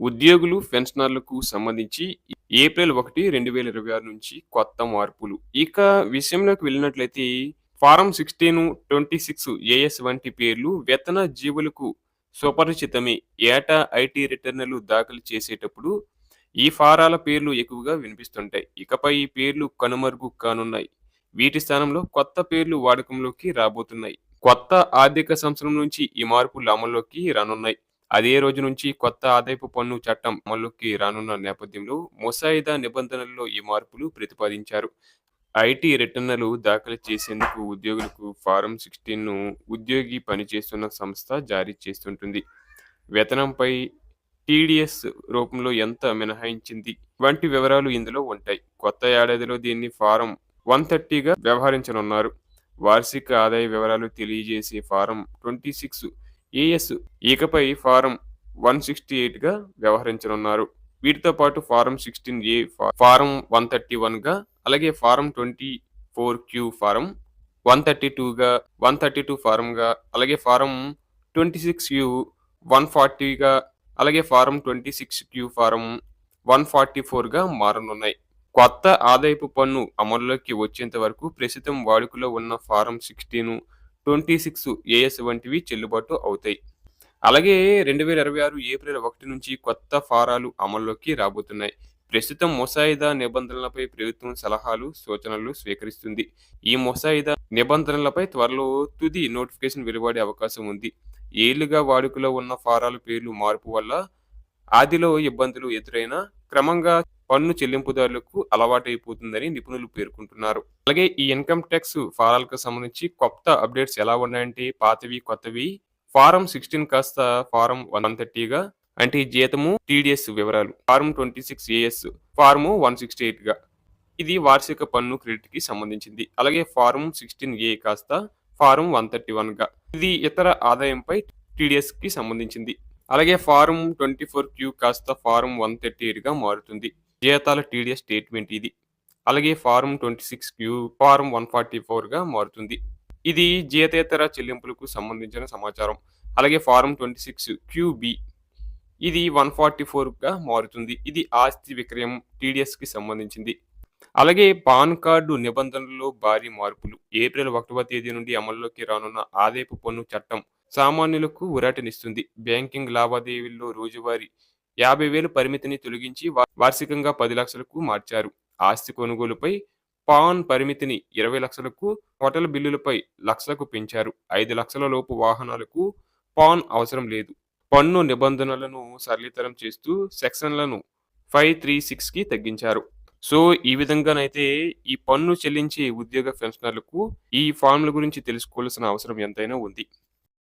ఉద్యోగులు పెన్షనర్లకు సంబంధించి ఏప్రిల్ ఒకటి రెండు వేల ఇరవై ఆరు నుంచి కొత్త మార్పులు. ఇక విషయంలోకి వెళ్ళినట్లయితే form sixteen twenty six AS వంటి పేర్లు వేతన జీవులకు సుపరిచితమే. ఏటా ఐటీ రిటర్నులు దాఖలు చేసేటప్పుడు ఈ ఫారాల పేర్లు ఎక్కువగా వినిపిస్తుంటాయి. ఇకపై ఈ పేర్లు కనుమరుగు కానున్నాయి. వీటి స్థానంలో కొత్త పేర్లు వాడకంలోకి రాబోతున్నాయి. కొత్త ఆర్థిక సంవత్సరం నుంచి ఈ మార్పులు అమల్లోకి రానున్నాయి. అదే రోజు నుంచి కొత్త ఆదాయపు పన్ను చట్టం అమల్లోకి రానున్న నేపథ్యంలో ముసాయిదా నిబంధనల్లో ఈ మార్పులు ప్రతిపాదించారు. ఐటీ రిటర్నులు దాఖలు చేసేందుకు ఉద్యోగులకు ఫారం సిక్స్టీన్ను ఉద్యోగి పనిచేస్తున్న సంస్థ జారీ చేస్తుంటుంది. వేతనంపై టీడీఎస్ రూపంలో ఎంత మినహాయించింది? వంటి వివరాలు ఇందులో ఉంటాయి. కొత్త ఏడాదిలో దీన్ని ఫారం వన్ థర్టీగా వ్యవహరించనున్నారు. వార్షిక ఆదాయ వివరాలు తెలియజేసే ఫారం ట్వంటీ సిక్స్ ఏఎస్ ఇకపై ఫారం వన్ సిక్స్టీ ఎయిట్గా వ్యవహరించనున్నారు. వీటితో పాటు form sixteen A form one thirty వన్గా అలాగే form twenty four Q form one thirty టూగా వన్ థర్టీ టూ ఫారంగా అలాగే form twenty six U one ఫార్టీగా అలాగే form twenty six Q form one forty ఫోర్గా మారనున్నాయి. కొత్త ఆదాయపు పన్ను అమల్లోకి వచ్చేంత వరకు ప్రస్తుతం వాడుకలో ఉన్న form sixteen twenty six AS వంటివి చెల్లుబాటు అవుతాయి. అలాగే రెండు వేల ఇరవై ఆరు ఏప్రిల్ ఒకటి నుంచి కొత్త ఫారాలు అమల్లోకి రాబోతున్నాయి. ప్రస్తుతం ముసాయిదా నిబంధనలపై ప్రభుత్వం సలహాలు సూచనలు స్వీకరిస్తుంది. ఈ ముసాయిదా నిబంధనలపై త్వరలో తుది నోటిఫికేషన్ వెలువడే అవకాశం ఉంది. ఏళ్ళుగా వాడుకలో ఉన్న ఫారాల పేర్లు మార్పు వల్ల ఆదిలో ఇబ్బందులు ఎదురైనా క్రమంగా పన్ను చెల్లింపుదారులకు అలవాటైపోతుందని నిపుణులు పేర్కొంటున్నారు. అలాగే ఈ ఇన్కమ్ ట్యాక్స్ ఫారాలకు సంబంధించి కొత్త అప్డేట్స్ ఎలా ఉన్నాయంటే పాతవి కొత్తవి. ఫారం సిక్స్టీన్ కాస్త ఫారం వన్ థర్టీగా అంటే జీతము టీడీఎస్ వివరాలు. Form twenty six AS form one sixty ఎయిట్గా ఇది వార్షిక పన్ను క్రెడిట్కి సంబంధించింది. అలాగే ఫారం సిక్స్టీన్ ఏ కాస్త ఫారం వన్ థర్టీ వన్గా ఇది ఇతర ఆదాయంపై టీడీఎస్కి సంబంధించింది. అలాగే ఫారం ట్వంటీ ఫోర్ క్యూ కాస్త ఫారం వన్ థర్టీ ఎయిట్గా మారుతుంది. జీతాల టీడీఎస్ స్టేట్మెంట్ ఇది. అలాగే form twenty six Q form one forty ఫోర్గా మారుతుంది. ఇది జీతేతర చెల్లింపులకు సంబంధించిన సమాచారం. అలాగే ఫారం ట్వంటీ సిక్స్ క్యూబి ఇది వన్ ఫార్టీ ఫోర్గా మారుతుంది. ఇది ఆస్తి విక్రయం టీడీఎస్కి సంబంధించింది. అలాగే పాన్ కార్డు నిబంధనల్లో భారీ మార్పులు. ఏప్రిల్ ఒకటవ తేదీ నుండి అమల్లోకి రానున్న ఆదాయపు పన్ను చట్టం సామాన్యులకు ఉరాటనిస్తుంది బ్యాంకింగ్ లావాదేవీల్లో రోజువారీ యాభై వేలు పరిమితిని తొలగించి వార్షికంగా పది లక్షలకు మార్చారు. ఆస్తి కొనుగోలుపై పాన్ పరిమితిని ఇరవై లక్షలకు హోటల్ బిల్లులపై లక్షలకు పెంచారు. ఐదు లక్షల లోపు వాహనాలకు పాన్ అవసరం లేదు. పన్ను నిబంధనలను సరళీతరం చేస్తూ సెక్షన్లను ఫైవ్ త్రీ సిక్స్కి తగ్గించారు. సో ఈ విధంగానైతే ఈ పన్ను చెల్లించే ఉద్యోగ పెన్షనర్లకు ఈ ఫార్ముల గురించి తెలుసుకోవాల్సిన అవసరం ఎంతైనా ఉంది.